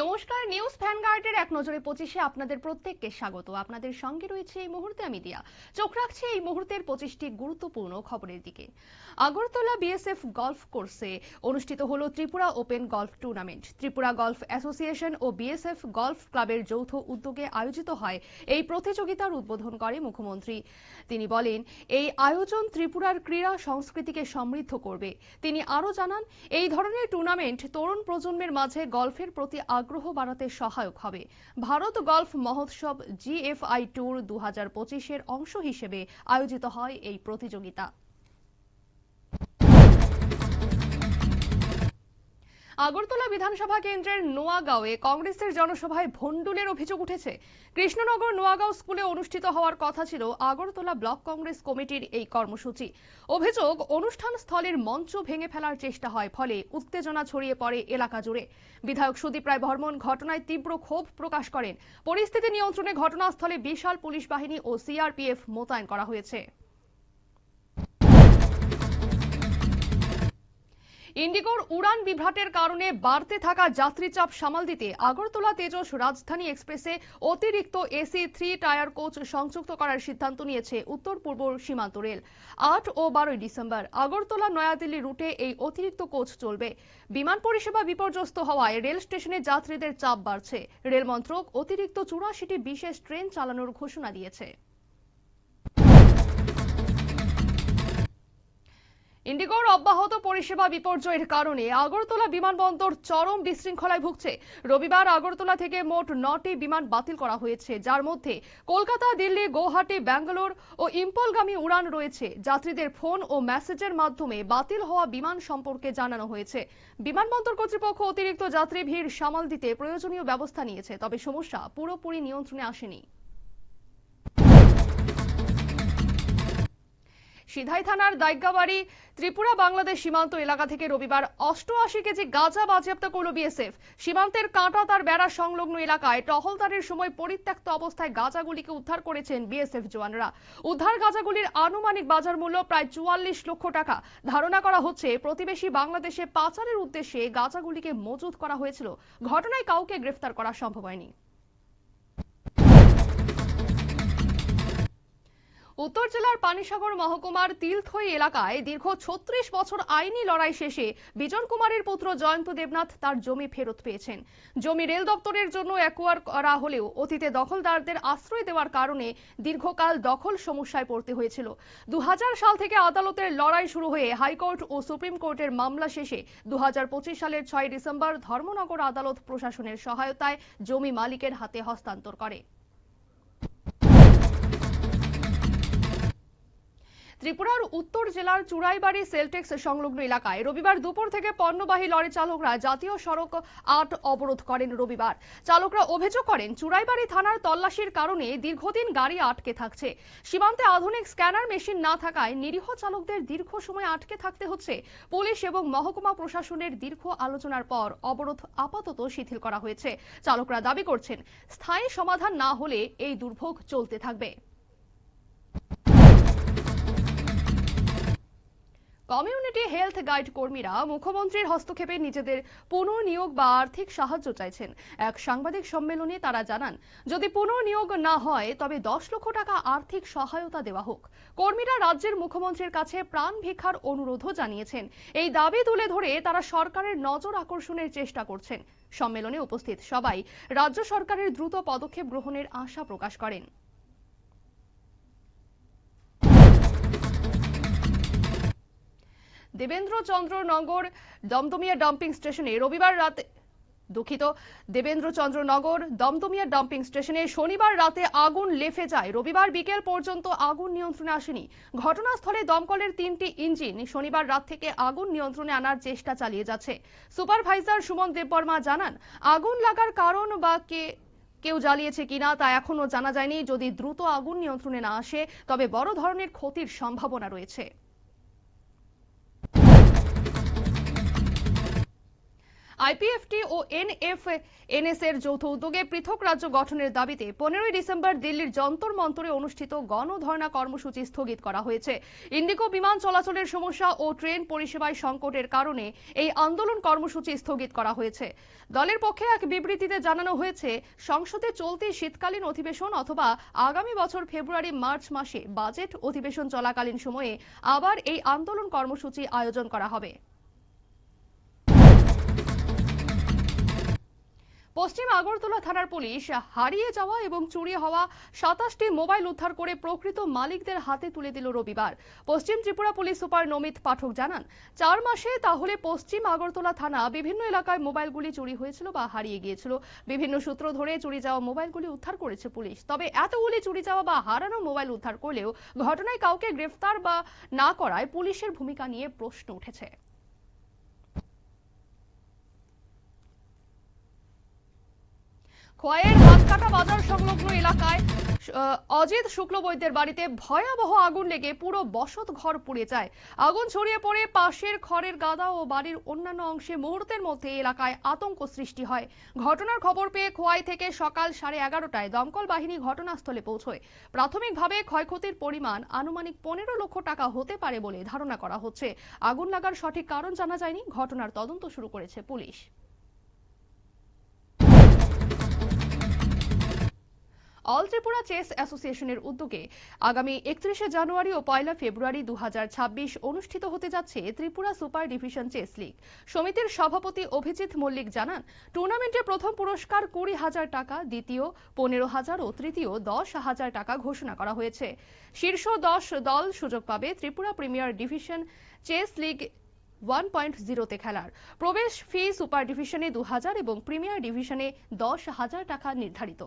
নমস্কার, নিউজ ভ্যানগার্ডের এক নজরে পঁচিশে আপনাদের প্রত্যেককে স্বাগত। আপনাদের সঙ্গে রয়েছে এই মুহূর্তে আমি দিয়া চোখ রাখছি এই মুহূর্তের পঁচিশটি গুরুত্বপূর্ণ খবরের দিকে। আগরতলা বিএসএফ গলফ কোর্সে অনুষ্ঠিত হলো Tripura open golf tournament. Tripura golf association ও বিএসএফ গলফ ক্লাবের যৌথ উদ্যোগে আয়োজিত হয় এই প্রতিযোগিতার উদ্বোধন করে মুখ্যমন্ত্রী। তিনি বলেন, এই আয়োজন ত্রিপুরার ক্রীড়া সংস্কৃতিকে সমৃদ্ধ করবে। তিনি আরও জানান, এই ধরনের টুর্নামেন্ট তরুণ প্রজন্মের মাঝে গলফের প্রতি আগ্রহ বাড়াতে সহায়ক হবে। ভারত গল্ফ মহোৎসব জিএফআই ট্যুর দু হাজার পঁচিশের অংশ হিসেবে আয়োজিত হয় এই প্রতিযোগিতা। আগরতলা বিধানসভা কেন্দ্রের নোয়াগাঁওয়ে কংগ্রেসের জনসভায় ভণ্ডুলের অভিযোগ উঠেছে। কৃষ্ণনগর নোয়াগাঁও স্কুলে অনুষ্ঠিত হওয়ার কথা ছিল আগরতলা ব্লক কংগ্রেস কমিটির এই কর্মসূচি। অভিযোগ, অনুষ্ঠান স্থলের মঞ্চ ভেঙে ফেলার চেষ্টা হয়, ফলে উত্তেজনা ছড়িয়ে পড়ে এলাকা জুড়ে। বিধায়ক সুদীপ রায় বর্মন ঘটনায় তীব্র ক্ষোভ প্রকাশ করেন। পরিস্থিতি নিয়ন্ত্রণে ঘটনাস্থলে বিশাল পুলিশ বাহিনী ও সিআরপিএফ মোতায়েন করা হয়েছে। ইন্ডিগোর উড়ান বিভ্রাটের কারণে বাড়তে থাকা যাত্রী চাপ সামাল দিতে আগরতলা তেজস রাজধানী এক্সপ্রেসে অতিরিক্ত এসি থ্রি টায়ার কোচ সংযুক্ত করার সিদ্ধান্ত নিয়েছে উত্তর পূর্ব সীমান্ত রেল। আট ও বারোই ডিসেম্বর, আগরতলা নয়াদিল্লি রুটে এই অতিরিক্ত কোচ চলবে। বিমান পরিষেবা বিপর্যস্ত হওয়ায় রেল স্টেশনে যাত্রীদের চাপ বাড়ছে। রেল মন্ত্রক অতিরিক্ত চুরাশিটি বিশেষ ট্রেন চালানোর ঘোষণা দিয়েছে। ইন্ডিগোর অব্যাহত পরিষেবা বিপর্যয়ের কারণে আগরতলা বিমানবন্দর চরম বিশৃঙ্খলায় ভুগছে। রবিবার আগরতলা থেকে মোট নটি বিমান বাতিল করা হয়েছে, যার মধ্যে কলকাতা, দিল্লি, গৌহাটি, ব্যাঙ্গালোর ও ইম্পলগামী উড়ান রয়েছে। যাত্রীদের ফোন ও মেসেজের মাধ্যমে বাতিল হওয়া বিমান সম্পর্কে জানানো হয়েছে। বিমানবন্দর কর্তৃপক্ষ অতিরিক্ত যাত্রী ভিড় সামাল দিতে প্রয়োজনীয় ব্যবস্থা নিয়েছে, তবে সমস্যা পুরোপুরি নিয়ন্ত্রণে আসেনি। সিধাই থানার দাইগাবাড়ি ত্রিপুরা বাংলাদেশ সীমান্ত এলাকা থেকে রবিবার অষ্টআশি কেজি গাঁজা বাজেয়াপ্ত করল বিএসএফ, সীমান্তের কাঁটা তার বেড়া সংলগ্ন এলাকায় টহলদারের সময় পরিত্যক্ত অবস্থায় গাঁজাগুলিকে উদ্ধার করেছেন বিএসএফ জওয়ানরা। উদ্ধার গাঁজাগুলির আনুমানিক বাজার মূল্য প্রায় চুয়াল্লিশ লক্ষ টাকা। ধারণা করা হচ্ছে, প্রতিবেশী বাংলাদেশে পাচারের উদ্দেশ্যে গাঁজাগুলিকে মজুত করা হয়েছিল। ঘটনায় কাউকে গ্রেফতার করা সম্ভব হয়নি। উত্তর জেলার পানিসাগর মহকুমার তিলথই এলাকায় দীর্ঘ ছত্রিশ বছর আইনি লড়াই শেষে বিজন কুমারের পুত্র জয়ন্ত দেবনাথ তার জমি ফেরত পেয়েছেন। জমি রেল দপ্তরের জন্য অ্যাকোয়ার করা হলেও অতীতে দখলদারদের আশ্রয় দেওয়ার কারণে দীর্ঘকাল দখল সমস্যায় পড়তে হয়েছিল। দু হাজার সাল থেকে আদালতের লড়াই শুরু হয়ে হাইকোর্ট ও সুপ্রিম কোর্টের মামলা শেষে দু হাজার পঁচিশ সালের ছয় ডিসেম্বর ধর্মনগর আদালত প্রশাসনের সহায়তায় জমি মালিকের হাতে হস্তান্তর করে। ত্রিপুরার উত্তর জেলার চুরাইবাড়ি সেলটেক্স সংলগ্ন এলাকায় রবিবার দুপুর থেকে পণ্যবাহী লরি চালকরা জাতীয় সড়ক আট অবরোধ করেন রবিবার। চালকরা অভিযোগ করেন, চুরাইবাড়ি থানার তল্লাশির কারণে দীর্ঘদিন গাড়ি আটকে থাকছে। সীমান্তে আধুনিক স্ক্যানার মেশিন না থাকায় নিরীহ চালকদের দীর্ঘ সময় আটকে থাকতে হচ্ছে। পুলিশ এবং মহকুমা প্রশাসনের দীর্ঘ আলোচনার পর অবরোধ আপাতত শিথিল করা হয়েছে। চালকরা দাবি করছেন, স্থায়ী সমাধান না হলে এই দুর্ভোগ চলতে থাকবে। কমিউনিটি হেলথ গাইড কর্মীরা মুখ্যমন্ত্রীর হস্তক্ষেপে নিজেদের পুনর্নিয়োগ বা আর্থিক সাহায্য চাইছেন। এক সাংবাদিক সম্মেলনে তারা জানান, যদি পুনর্নিয়োগ না হয়, তবে দশ লক্ষ টাকা আর্থিক সহায়তা দেওয়া হোক। কর্মীরা রাজ্যের মুখ্যমন্ত্রীর কাছে প্রাণ ভিক্ষার অনুরোধও জানিয়েছেন। এই দাবি তুলে ধরে তারা সরকারের নজর আকর্ষণের চেষ্টা করছেন। সম্মেলনে উপস্থিত সবাই রাজ্য সরকারের দ্রুত পদক্ষেপ গ্রহণের আশা প্রকাশ করেন। দেবেন্দ্র চন্দ্র নগর দমদমিয়া ডাম্পিং স্টেশনে রবিবার রাতে দুঃখিত দেবেন্দ্র চন্দ্র নগর দমদমিয়া ডাম্পিং স্টেশনে শনিবার রাতে আগুন লেফে যায়। রবিবার বিকেল পর্যন্ত আগুন নিয়ন্ত্রণে আসেনি। ঘটনাস্থলে দমকলের তিনটি ইঞ্জিন শনিবার রাত থেকে আগুন নিয়ন্ত্রণে আনার চেষ্টা চালিয়ে যাচ্ছে। সুপারভাইজার সুমন দেববর্মা জানান, আগুন লাগার কারণ বা কে, কেউ জ্বালিয়েছে কিনা তা এখনও জানা যায়নি। যদি দ্রুত আগুন নিয়ন্ত্রণে না আসে, তবে বড় ধরনের ক্ষতির সম্ভাবনা রয়েছে। আইপিএফটি ও এনএফএনএস এর যৌথ উদ্যোগে পৃথক রাজ্য গঠনের দাবিতে পনেরোই ডিসেম্বর দিল্লির যন্তর মন্তরে অনুষ্ঠিত গণধর্ণা কর্মসূচি স্থগিত করা হয়েছে। ইন্ডিগো বিমান চলাচলের সমস্যা ও ট্রেন পরিষেবায় সংকটের কারণে এই আন্দোলন কর্মসূচি স্থগিত করা হয়েছে। দলের পক্ষে এক বিবৃতিতে জানানো হয়েছে, সংসদে চলতি শীতকালীন অধিবেশন অথবা আগামী বছর ফেব্রুয়ারি মার্চ মাসে বাজেট অধিবেশন চলাকালীন সময়ে আবার এই আন্দোলন কর্মসূচি আয়োজন করা হবে। পশ্চিম আগরতলা থানার পুলিশ হারিয়ে যাওয়া এবং চুরি হওয়া সাতাশটি মোবাইল উদ্ধার করে প্রকৃত মালিকদের হাতে তুলে দিল রবিবার। পশ্চিম ত্রিপুরা পুলিশ সুপার নমিত পাঠক জানান, চার মাসে তাহলে পশ্চিম আগরতলা থানা বিভিন্ন এলাকায় মোবাইলগুলি চুরি হয়েছিল বা হারিয়ে গিয়েছিল। বিভিন্ন সূত্র ধরে চুরি যাওয়া মোবাইলগুলি উদ্ধার করেছে পুলিশ। তবে এতগুলি চুরি যাওয়া বা হারানো মোবাইল উদ্ধার করলেও ঘটনায় কাউকে গ্রেফতার বা না করায় পুলিশের ভূমিকা নিয়ে প্রশ্ন উঠেছে। খোয়াইয়ের হাতকাটা বাজার সংলগ্ন এলাকায় অজিত শুক্লবৈদ্যের বাড়িতে ভয়াবহ আগুন লেগে পুরো বসত ঘর পুড়ে যায়। আগুন ছড়িয়ে পড়ে পাশের খড়ের গাদা ও বাড়ির অন্যান্য অংশে মুহূর্তের মধ্যে এলাকায় আতঙ্ক সৃষ্টি হয়। ঘটনার খবর পেয়ে খোয়াই থেকে সকাল সাড়ে এগারোটায় দমকল বাহিনী ঘটনাস্থলে পৌঁছয়। প্রাথমিকভাবে ক্ষয়ক্ষতির পরিমাণ আনুমানিক পনেরো লক্ষ টাকা হতে পারে বলে ধারণা করা হচ্ছে। আগুন লাগার সঠিক কারণ জানা যায়নি, ঘটনার তদন্ত শুরু করেছে পুলিশ। অল ত্রিপুরা চেস অ্যাসোসিয়েশনের উদ্যোগে আগামী একত্রিশে জানুয়ারি ও পয়লা ফেব্রুয়ারি দু হাজার ছাব্বিশ অনুষ্ঠিত হতে যাচ্ছে Tripura super division chess league. সমিতির সভাপতি অভিজিৎ মল্লিক জানান, টুর্নামেন্টে প্রথম পুরস্কার কুড়ি হাজার টাকা, দ্বিতীয় পনেরো হাজার ও তৃতীয় দশ হাজার টাকা ঘোষণা করা হয়েছে। শীর্ষ দশ দল সুযোগ পাবে Tripura premier division chess league one point জিরোতে খেলার। প্রবেশ ফি সুপার ডিভিশনে দু হাজার এবং প্রিমিয়ার ডিভিশনে দশ হাজার টাকা নির্ধারিত।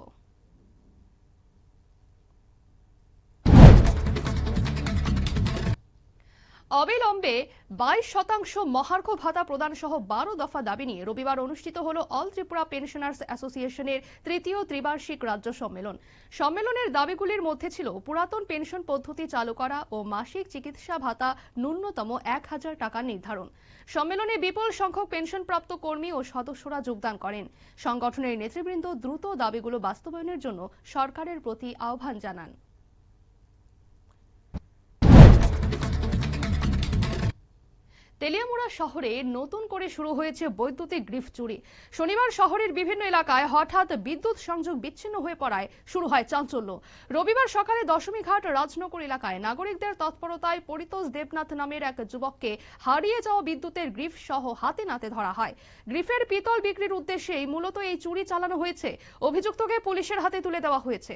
অবিলম্বে বাইশ শতাংশ মহার্ঘ ভাতা প্রদান সহ বারো দফা দাবি নিয়ে রবিবার অনুষ্ঠিত হল অল ত্রিপুরা পেনশনার্স অ্যাসোসিয়েশনের তৃতীয় ত্রিবার্ষিক রাজ্য সম্মেলন। সম্মেলনের দাবিগুলির মধ্যে ছিল পুরাতন পেনশন পদ্ধতি চালু করা ও মাসিক চিকিৎসা ভাতা ন্যূনতম এক হাজার টাকা নির্ধারণ। সম্মেলনে বিপুল সংখ্যক পেনশনপ্রাপ্ত কর্মী ও সদস্যরা যোগদান করেন। সংগঠনের নেতৃবৃন্দ দ্রুত দাবিগুলো বাস্তবায়নের জন্য সরকারের প্রতি আহ্বান জানান। তেলিয়ামুড়া শহরে নতুন করে শুরু হয়েছে বৈদ্যুতিক গ্রিফ চুরি। শনিবার শহরের বিভিন্ন এলাকায় হঠাৎ বিদ্যুৎ সংযোগ বিচ্ছিন্ন হয়ে পড়ায় শুরু হয় চাঞ্চল্য। রবিবার সকালে দশমীঘাট রাজনগর এলাকায় নাগরিকদের তৎপরতায় পরিতোষ দেবনাথ নামের এক যুবককে হারিয়ে যাওয়া বিদ্যুতের গ্রিফ সহ হাতে নাতে ধরা হয়। গ্রিফের পিতল বিক্রির উদ্দেশ্যেই মূলত এই চুরি চালানো হয়েছে। অভিযুক্তকে পুলিশের হাতে তুলে দেওয়া হয়েছে।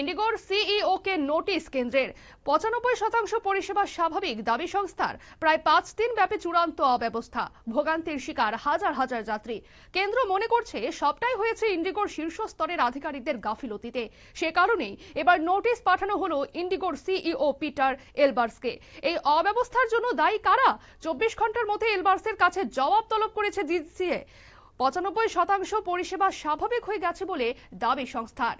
ইন্ডিগোর সিইও কে নোটিশ কেন্দ্রের পঁচানব্বই শতাংশ পরিষেবা স্বাভাবিক দাবি সংস্থার প্রায় পাঁচ দিন ব্যাপী চূড়ান্ত অব্যবস্থা, ভোগান্তির শিকার হাজার হাজার যাত্রী। কেন্দ্র মনে করছে সবটাই হয়েছে ইন্ডিগোর শীর্ষ স্তরের আধিকারিকদের গাফিলতিতে। সে কারণেই এবার নোটিশ পাঠানো হলো ইন্ডিগোর সিইও পিটার এলবার্সকে। এই অব্যবস্থার জন্য দায়ী কারা? চব্বিশ ঘণ্টার মধ্যে এলবার্সের কাছে জবাব তলব করেছে ডিসিএ পঁচানব্বই শতাংশ পরিষেবা স্বাভাবিক হয়ে গেছে বলে দাবি সংস্থার।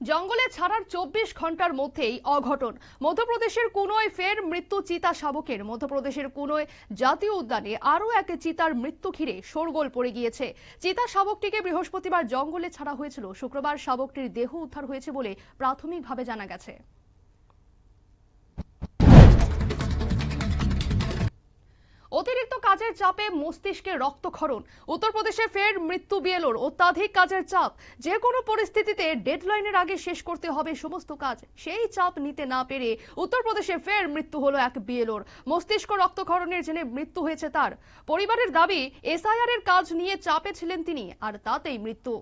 জঙ্গলে ছাড়ার চব্বিশ ঘণ্টার মধ্যেই অঘটন। মধ্যপ্রদেশের কুনোয় ফের মৃত্যু চিতা শাবকের। মধ্যপ্রদেশের কুনোয় জাতীয় উদ্যানে আরও এক চিতার মৃত্যু ঘিরে শোরগোল পড়ে গিয়েছে। চিতা শাবকটিকে বৃহস্পতিবার জঙ্গলে ছাড়া হয়েছিল। শুক্রবার শাবকটির দেহ উদ্ধার হয়েছে বলে প্রাথমিকভাবে জানা গেছে। অতিরিক্ত কাজের চাপে মস্তিষ্কে রক্তক্ষরণ। উত্তরপ্রদেশে ফের মৃত্যু বিয়েলোর অত্যাধিক কাজের চাপ। যে কোনো পরিস্থিতিতে ডেডলাইনের আগে শেষ করতে হবে সমস্ত কাজ। সেই চাপ নিতে না পেরে উত্তরপ্রদেশে ফের মৃত্যু হলো এক বিয়েলোর মস্তিষ্ক রক্তক্ষরণের জেনে মৃত্যু হয়েছে তার। পরিবারের দাবি এসআইআর এর কাজ নিয়ে চাপে ছিলেন তিনি, আর তাতেই মৃত্যু।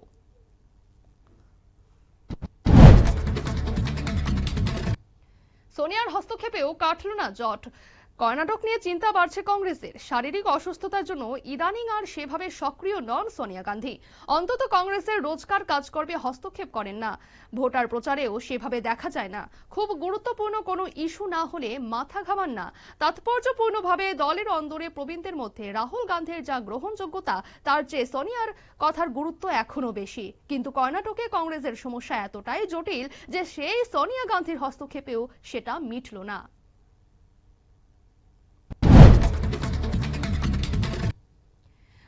সোনিয়ার হস্তক্ষেপেও কাটল না জট। কর্ণাটক নিয়ে চিন্তা বাড়ছে কংগ্রেসের। শারীরিক অসুস্থতার জন্য ইদানিং আর সেভাবে সক্রিয় নন সোনিয়া গান্ধী। অন্তত কংগ্রেসের রোজকার কাজকর্মে হস্তক্ষেপ করেন না। ভোটার প্রচারেও সেভাবে দেখা যায় না। খুব গুরুত্বপূর্ণ কোনো ইস্যু না হলে মাথা ঘামান না। তাৎপর্যপূর্ণভাবে দলের অন্দরে প্রবীণদের মধ্যে রাহুল গান্ধীর যা গ্রহণযোগ্যতা, তার চেয়ে সোনিয়ার কথার গুরুত্ব এখনও বেশি। কিন্তু কর্ণাটকে কংগ্রেসের সমস্যা এতটাই জটিল যে সেই সোনিয়া গান্ধীর হস্তক্ষেপেও সেটা মিটল না।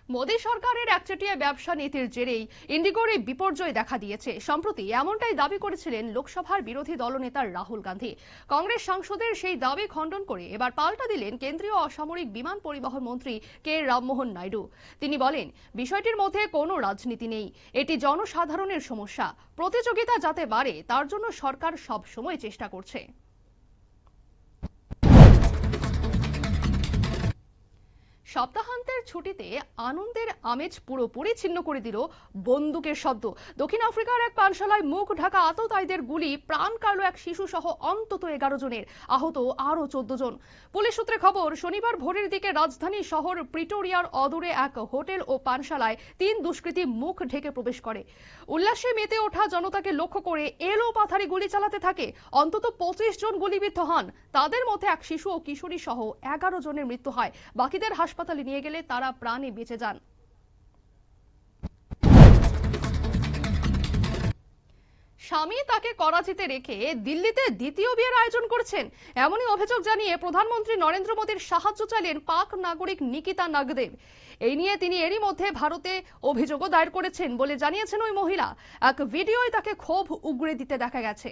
মোদী সরকারের একচেটিয়া ব্যবসা নীতির জেরেই ইন্ডিগোর এই বিপর্যয় দেখা দিয়েছে। সম্প্রতি এমনটাই দাবি করেছিলেন লোকসভার বিরোধী দলনেতা রাহুল গান্ধী। কংগ্রেস সাংসদের সেই দাবি খণ্ডন করে এবার পাল্টা দিলেন কেন্দ্রীয় অসামরিক বিমান পরিবহন মন্ত্রী কে রামমোহন নাইডু। তিনি বলেন, বিষয়টির মধ্যে কোনো রাজনীতি নেই। এটি জনসাধারণের সমস্যা। প্রতিযোগিতা যাতে বাড়ে, তার জন্য সরকার সব সময় চেষ্টা করছে। সপ্তাহান্তের ছুটিতে আনন্দের আমেজ পুরোপুরি ছিন্ন করে দিল বন্দুকের শব্দ। দক্ষিণ আফ্রিকার এক পানশালায় মুখ ঢাকা আততায়ীদের গুলি, প্রাণ কাড়ল এক শিশু সহ অন্তত এগারো জনের, আহত আরও চোদ্দ জন। পুলিশ সূত্রে খবর, শনিবার ভোরের দিকে রাজধানী শহর প্রিটোরিয়ার অদূরে এক হোটেল ও পানশালায় তিন দুষ্কৃতী মুখ ঢেকে প্রবেশ করে। উল্লাসে মেতে ওঠা জনতাকে লক্ষ্য করে এলো পাথারি গুলি চালাতে থাকে। অন্তত পঁচিশ জন গুলিবিদ্ধ হন। তাদের মধ্যে এক শিশু ও কিশোরী সহ এগারো জনের মৃত্যু হয়। বাকিদের হাসপাতালে নিয়ে গেলে তারা প্রাণে বেঁচে যান। স্বামী তাকে করাচিতে রেখে দিল্লিতে দ্বিতীয় বিয়ের আয়োজন করছেন। এমনই অভিযোগ জানিয়ে প্রধানমন্ত্রী নরেন্দ্র মোদীর সাহায্য চাইলেন পাক নাগরিক নিকিতা নাগদেব। এই নিয়ে তিনি এরই মধ্যে ভারতে অভিযোগও দায়ের করেছেন বলে জানিয়েছেন ওই মহিলা। এক ভিডিওয় তাকে ক্ষোভ উগড়ে দিতে দেখা গেছে।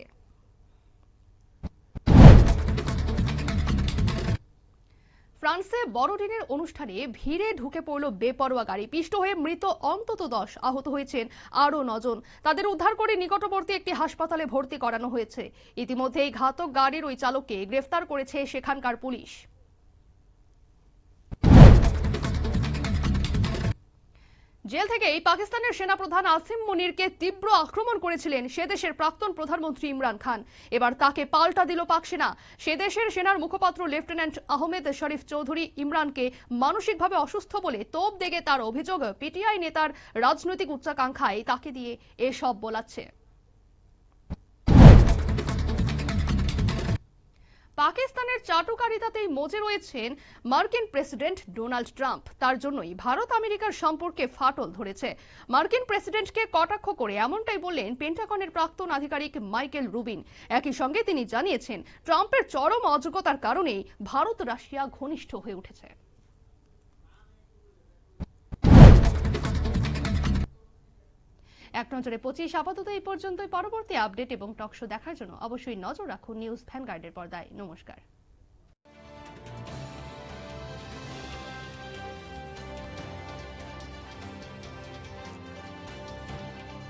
ফ্রান্সে বড়দিনের অনুষ্ঠানে ভিড়ে ঢুকে পড়ল বেপরোয়া গাড়ি। পিষ্ট হয়ে মৃত অন্তত দশ আহত হয়েছেন আরও নজন। তাদের উদ্ধার করে নিকটবর্তী একটি হাসপাতালে ভর্তি করানো হয়েছে। ইতিমধ্যে এই ঘাতক গাড়ির ওই চালককে গ্রেফতার করেছে সেখানকার পুলিশ। জেল থেকেই পাকিস্তানের সেনাপ্রধান আসিম মুনিরকে তীব্র আক্রমণ করেছিলেন সে দেশের প্রাক্তন প্রধানমন্ত্রী ইমরান খান। এবার তাকে পাল্টা দিল পাক সেনা। সে দেশের সেনার মুখপাত্র লেফটেন্যান্ট আহমেদ শরীফ চৌধুরী ইমরানকে মানসিকভাবে অসুস্থ বলে তোপ দেগে তার অভিযোগ পিটিআই নেতার রাজনৈতিক উচ্চাকাঙ্ক্ষায় তাকে দিয়ে এসব বলাচ্ছে। পাকিস্তানের চাটুকারিতাতেই মজে রয়েছেন মার্কিন প্রেসিডেন্ট ডোনাল্ড ট্রাম্প। তার জন্যই ভারত আমেরিকার সম্পর্কে ফাটল ধরেছে। মার্কিন প্রেসিডেন্টকে কটাক্ষ করে এমনটাই বললেন পেন্টাকনের প্রাক্তন আধিকারিক মাইকেল রুবিন। একই সঙ্গে তিনি জানিয়েছেন, ট্রাম্পের চরম অযোগ্যতার কারণেই ভারত রাশিয়া ঘনিষ্ঠ হয়ে উঠেছে। এক নজরে পঁচিশ, আপাতত এই পর্যন্তই। পরবর্তী আপডেট এবং টকশো দেখার জন্য অবশ্যই নজর রাখুন নিউজ ভ্যানগার্ডের পর্দায়। নমস্কার।